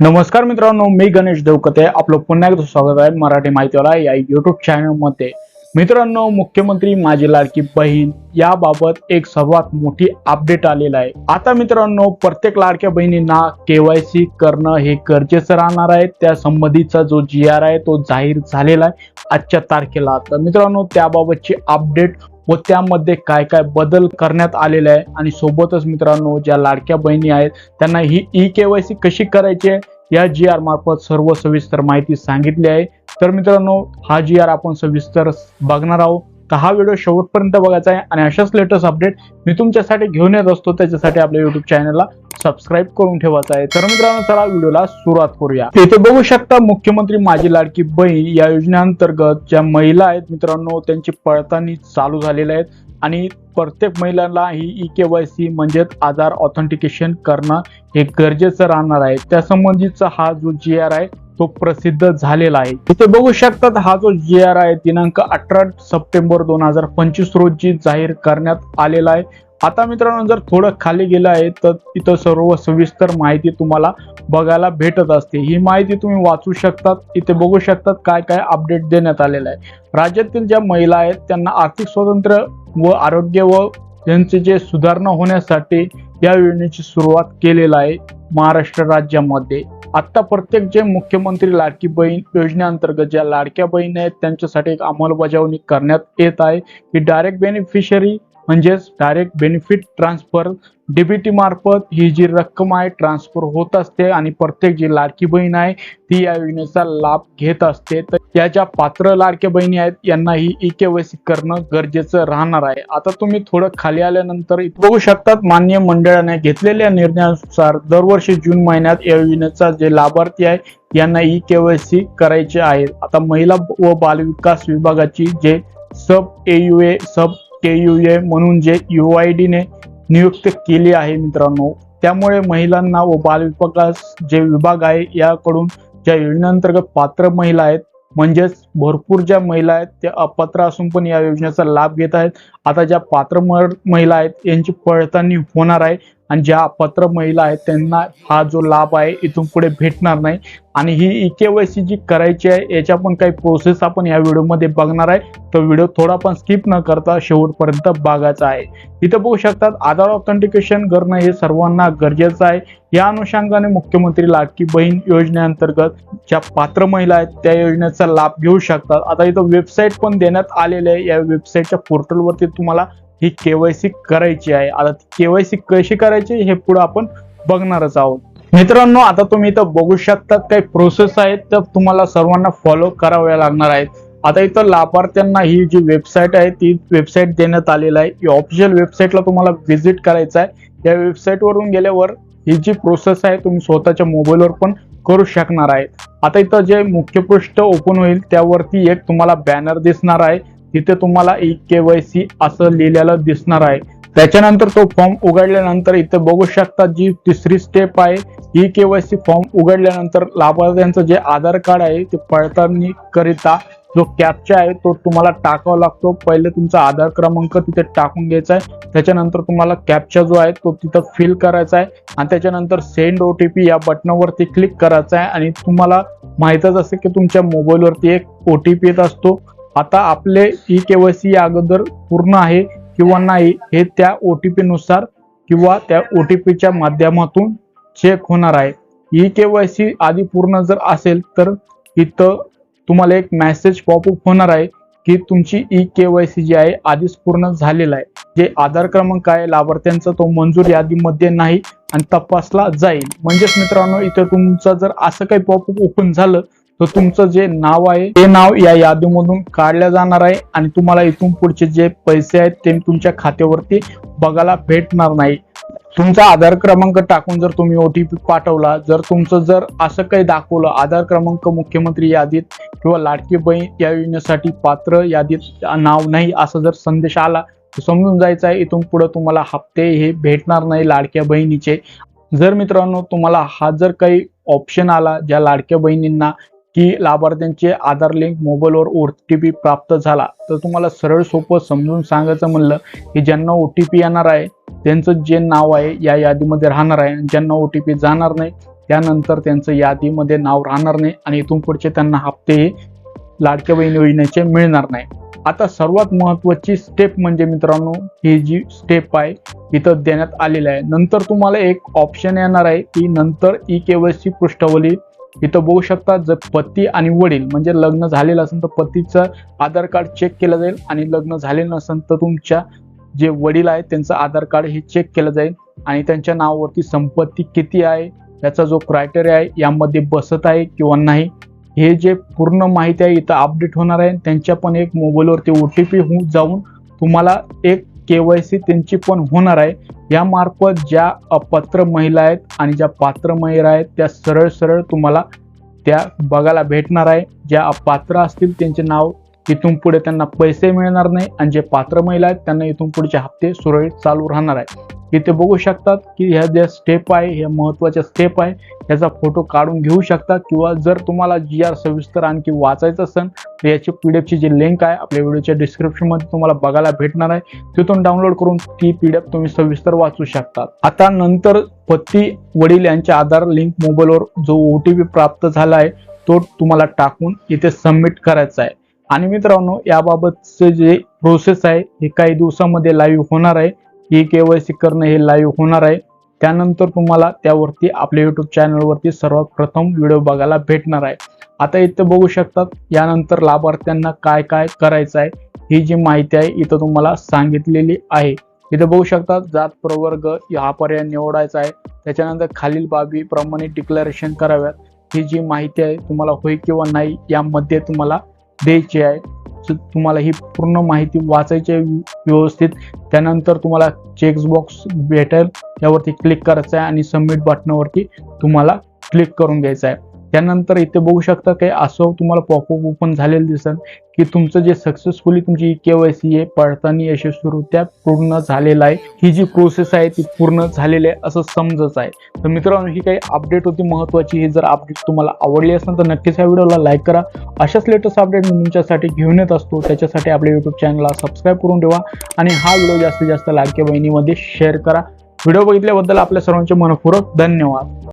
नमस्कार मित्रांनो मी गणेश देवकते. आपलं पुन्हा एकदा स्वागत आहे मराठी माहितीवाला या युट्यूब चॅनलमध्ये मित्रांनो मुख्यमंत्री माझी लाडकी बहीण याबाबत एक सर्वात मोठी अपडेट आलेला आहे. आता मित्रांनो प्रत्येक लाडक्या बहिणींना केवायसी करणं हे गरजेचं राहणार आहे. त्या संबंधीचा जो जी आर आहे तो जाहीर झालेला आहे आजच्या तारखेला. तर मित्रांनो त्याबाबतची अपडेट व त्यामध्ये काय काय बदल करण्यात आलेले आहे. आणि सोबतच मित्रांनो ज्या लाडक्या बहिणी आहेत त्यांना ही ई केवायसी कशी करायची आहे या जी आर मार्फत सर्व सविस्तर माहिती सांगितली आहे. तर मित्रांनो हा जी आर आपण सविस्तर बघणार आहोत. तर हा व्हिडिओ शेवटपर्यंत बघायचा आहे. आणि अशाच लेटेस्ट अपडेट मी तुमच्यासाठी घेऊन येत असतो. त्याच्यासाठी आपल्या युट्यूब चॅनलला सबस्क्राईब करून ठेवायचं आहे. तर मित्रांनो चला व्हिडिओला सुरुवात करूया. इथे बघू शकता मुख्यमंत्री माझी लाडकी बहीण या योजनेअंतर्गत ज्या महिला आहेत मित्रांनो त्यांची पडताळणी चालू झालेल्या आहेत. आणि प्रत्येक महिलांना ही ई के वाय सी म्हणजेच आधार ऑथेंटिकेशन करणं हे गरजेचं राहणार आहे. त्यासंबंधीचा हा जो जी आर आहे तो प्रसिद्ध झालेला आहे. इथे बघू शकतात हा जो जी आर आहे दिनांक अठरा सप्टेंबर दोन हजार पंचवीस रोजी जाहीर करण्यात आलेला आहे. आता मित्रांनो जर थोडं खाली गेलं आहे तर इथं सर्व सविस्तर माहिती तुम्हाला बघायला भेटत असते. ही माहिती तुम्ही वाचू शकतात इथे बघू शकतात काय काय अपडेट देण्यात आलेलं आहे. राज्यातील ज्या महिला आहेत त्यांना आर्थिक स्वातंत्र्य व आरोग्य व त्यांचे जे सुधारणा होण्यासाठी या योजनेची सुरुवात केलेला आहे महाराष्ट्र राज्यामध्ये. आत्ता प्रत्येक जे मुख्यमंत्री लाडकी बहीण योजनेअंतर्गत ज्या लाडक्या बहीण आहेत त्यांच्यासाठी एक अंमलबजावणी करण्यात येत आहे. की डायरेक्ट बेनिफिशरी म्हणजेच डायरेक्ट बेनिफिट ट्रान्सफर डीबीटी मार्फत ही जी रक्कम आहे ट्रान्सफर होत असते आणि प्रत्येक जी लाडकी बहीण आहे ती या योजनेचा लाभ घेत असते. तर या ज्या पात्र लाडक्या बहिणी आहेत यांना ही ई केवायसी करणं गरजेचं राहणार आहे. आता तुम्ही थोडं खाली आल्यानंतर बघू शकतात मान्य मंडळाने घेतलेल्या निर्णयानुसार दरवर्षी जून महिन्यात या योजनेचा जे लाभार्थी आहे यांना ई केवायसी करायचे आहे. आता महिला व बालविकास विभागाची जे सब AU A sub K U A म्हणून जे यू आय डीने नियुक्त केली आहे मित्रांनो. त्यामुळे महिलांना व बालविकास जे विभाग आहे याकडून ज्या योजनेअंतर्गत पात्र महिला आहेत म्हणजेच भरपूर ज्या महिला आहेत त्या अपात्र असून पण या योजनेचा लाभ घेत आहेत. आता ज्या पात्र महिला आहेत यांची पडताळणी होणार आहे. आणि ज्या पात्र महिला आहेत त्यांना हा जो लाभ आहे इथून पुढे भेटणार नाही. आणि ही ई के वाय सी जी करायची आहे याच्या पण काही प्रोसेस आपण या व्हिडिओमध्ये बघणार आहे. तो व्हिडिओ थोडा पण स्किप न करता शेवटपर्यंत बघायचा आहे. इथं बघू शकतात आधार ऑथेंटिकेशन करणं हे सर्वांना गरजेचं आहे. या अनुषंगाने मुख्यमंत्री लाडकी बहीण योजनेअंतर्गत ज्या पात्र महिला आहेत त्या योजनेचा लाभ घेऊ शकतात. आता इथं वेबसाईट पण देण्यात आलेली आहे. या वेबसाईटच्या पोर्टलवरती तुम्हाला ही केवायसी करायची आहे. आता केवायसी कशी करायची हे पुढे आपण बघणारच आहोत. मित्रांनो आता तुम्ही इथं बघू शकता काही प्रोसेस आहेत तर तुम्हाला सर्वांना फॉलो कराव्या लागणार आहेत. आता इथं लाभार्थ्यांना ही जी वेबसाईट आहे ती वेबसाईट देण्यात आलेली आहे. या ऑफिशियल वेबसाईटला तुम्हाला व्हिजिट करायचं आहे. या वेबसाईटवरून गेल्यावर ही जी प्रोसेस आहे तुम्ही स्वतःच्या मोबाईलवर पण करू शकणार आहे. आता इथं जे मुख्य पृष्ठ ओपन होईल त्यावरती एक तुम्हाला बॅनर दिसणार आहे. तिथे तुम्हाला ई के वाय सी असं लिहिलेलं दिसणार आहे. त्याच्यानंतर तो फॉर्म उघडल्यानंतर इथे बघू शकता जी तिसरी स्टेप आहे E K Y C form उघडल्यानंतर लाभार्थ्यांचं जे आधार कार्ड आहे ते पडताळणी करिता जो कॅपचा आहे तो तुम्हाला टाकावा लागतो. पहिले तुमचा आधार क्रमांक तिथे टाकून घ्यायचा आहे. त्याच्यानंतर तुम्हाला कॅपचा जो आहे तो तिथं फिल करायचा आहे. आणि त्याच्यानंतर सेंड ओ टी पी या बटनावरती क्लिक करायचं आहे. आणि तुम्हाला माहीतच असेल की तुमच्या मोबाईलवरती एक ओ टी पी येत असतो. आता आपले ई केवायसी अगोदर पूर्ण आहे किंवा नाही हे त्या ओ टी पी नुसार किंवा त्या ओ टी पीच्या माध्यमातून चेक होणार आहे. ई केवायसी आधी पूर्ण जर असेल तर इथं तुम्हाला एक मेसेज पॉपअप होणार आहे की तुमची ई के वाय सी जी आहे आधीच पूर्ण झालेला आहे. जे आधार क्रमांक आहे लाभार्थ्यांचा तो मंजूर यादीमध्ये नाही आणि तपासला जाईल. म्हणजेच मित्रांनो इथं तुमचं जर असं काही पॉपअप ओपन झालं तर तुमचं जे नाव आहे ते नाव या यादीमधून काढलं जाणार आहे आणि तुम्हाला इथून पुढचे जे पैसे आहेत ते तुमच्या खात्यावरती बघायला भेटणार नाही. तुमचा आधार क्रमांक टाकून जर तुम्ही ओटीपी पाठवला जर तुमचं जर असं काही दाखवलं आधार क्रमांक मुख्यमंत्री यादीत किंवा लाडकी बहीण या योजनेसाठी पात्र यादीत नाव नाही असा जर संदेश आला तर समजून जायचं आहे इथून पुढे तुम्हाला हप्ते हे भेटणार नाही लाडक्या बहिणीचे. जर मित्रांनो तुम्हाला हा जर काही ऑप्शन आला ज्या लाडक्या बहिणींना की लाभार्थ्यांचे आधार लिंक मोबाईलवर ओ टी पी प्राप्त झाला. तर तुम्हाला सरळ सोपं समजून सांगायचं म्हणलं की ज्यांना ओ टी पी येणार आहे त्यांचं जे नाव आहे या यादीमध्ये राहणार आहे. ज्यांना ओ टी पी जाणार नाही त्यानंतर त्यांचं यादीमध्ये नाव राहणार नाही आणि इथून पुढचे त्यांना हप्ते लाडक्या बहीण योजनेचे मिळणार नाही. आता सर्वात महत्वाची स्टेप म्हणजे मित्रांनो ही जी स्टेप आहे इथं देण्यात आलेली आहे. नंतर तुम्हाला एक ऑप्शन येणार आहे की नंतर ई केवायसी पृष्ठावली इथं बघू शकता जर पती आणि वडील म्हणजे लग्न झालेलं असेल तर पतीचं आधार कार्ड चेक केलं जाईल आणि लग्न झालेलं नसेल तर तुमच्या जे वडील आहेत त्यांचं आधार कार्ड हे चेक केलं जाईल आणि त्यांच्या नावावरती संपत्ती किती आहे याचा जो क्रायटेरिया आहे यामध्ये बसत आहे किंवा नाही हे जे पूर्ण माहिती आहे इथं अपडेट होणार आहे. त्यांच्या पण एक मोबाईलवरती ओ टी पी होऊन जाऊन तुम्हाला एक के वाय सी त्यांची पण होणार आहे. यामार्फत ज्या अपात्र महिला आहेत आणि ज्या पात्र महिला आहेत त्या सरळ सरळ तुम्हाला त्या बघायला भेटणार आहे. ज्या अपात्र असतील त्यांचे नाव इथून पुढे त्यांना पैसे मिळणार नाही आणि जे पात्र महिला आहेत त्यांना इथून पुढचे हप्ते सुरळीत चालू राहणार आहे इथे बघू शकतात की ह्या ज्या स्टेप आहे ह्या महत्त्वाच्या स्टेप आहे याचा फोटो काढून घेऊ शकता किंवा जर तुम्हाला जी आर सविस्तर आणखी वाचायचं असेल तर याची पी डी एफची जी लिंक आहे आपल्या व्हिडिओच्या डिस्क्रिप्शनमध्ये तुम्हाला बघायला भेटणार आहे. तिथून डाउनलोड करून ती पी डी एफ तुम्ही सविस्तर वाचू शकतात. आता नंतर पती वडील यांच्या आधार लिंक मोबाईलवर जो ओ टी पी प्राप्त झाला आहे तो तुम्हाला टाकून इथे सबमिट करायचा आहे. आणि मित्रांनो याबाबतचे जे प्रोसेस आहे हे काही दिवसामध्ये लाईव्ह होणार आहे. ई के वाय सी करणं हे लाईव्ह होणार आहे. त्यानंतर तुम्हाला त्यावरती आपल्या युट्यूब चॅनलवरती सर्वात प्रथम व्हिडिओ बघायला भेटणार आहे. आता इथं बघू शकतात यानंतर लाभार्थ्यांना काय काय करायचं आहे ही जी माहिती आहे इथं तुम्हाला सांगितलेली आहे. इथं बघू शकतात जात प्रवर्ग हा पर्याय निवडायचा आहे. त्याच्यानंतर खालील बाबीप्रमाणे डिक्लरेशन डिक्लेरेशन कराव्यात. ही जी माहिती आहे तुम्हाला होय किंवा नाही यामध्ये तुम्हाला द्यायची आहे. तुम्हाला ही पूर्ण माहिती वाचायची आहे व्यवस्थित. त्यानंतर तुम्हाला चेक्स बॉक्स भेटेल. त्यावरती क्लिक करायचं आहे आणि सबमिट बटनावरती तुम्हाला क्लिक करून घ्यायचं आहे. त्यानंतर इथे बघू शकता काही असं तुम्हाला पॉपअप ओपन झालेलं दिसेल की तुमचं जे सक्सेसफुली तुमची के वाय सी आहे पडताळणी यशस्वीरित्या पूर्ण झालेलं आहे. ही जी प्रोसेस आहे ती पूर्ण झालेली आहे असं समजच आहे. तर मित्रांनो ही काही अपडेट होती महत्वाची ही जर अपडेट तुम्हाला आवडली असेल तर नक्कीच या व्हिडिओला लाईक करा. अशाच लेटेस्ट अपडेट मी तुमच्यासाठी घेऊन येत असतो. त्याच्यासाठी आपल्या यूट्यूब चॅनलला सबस्क्राईब करून ठेवा आणि हा व्हिडिओ जास्तीत जास्त लाडक्या बहिणीमध्ये शेअर करा. व्हिडिओ बघितल्याबद्दल आपल्या सर्वांचे मनपूर्वक धन्यवाद.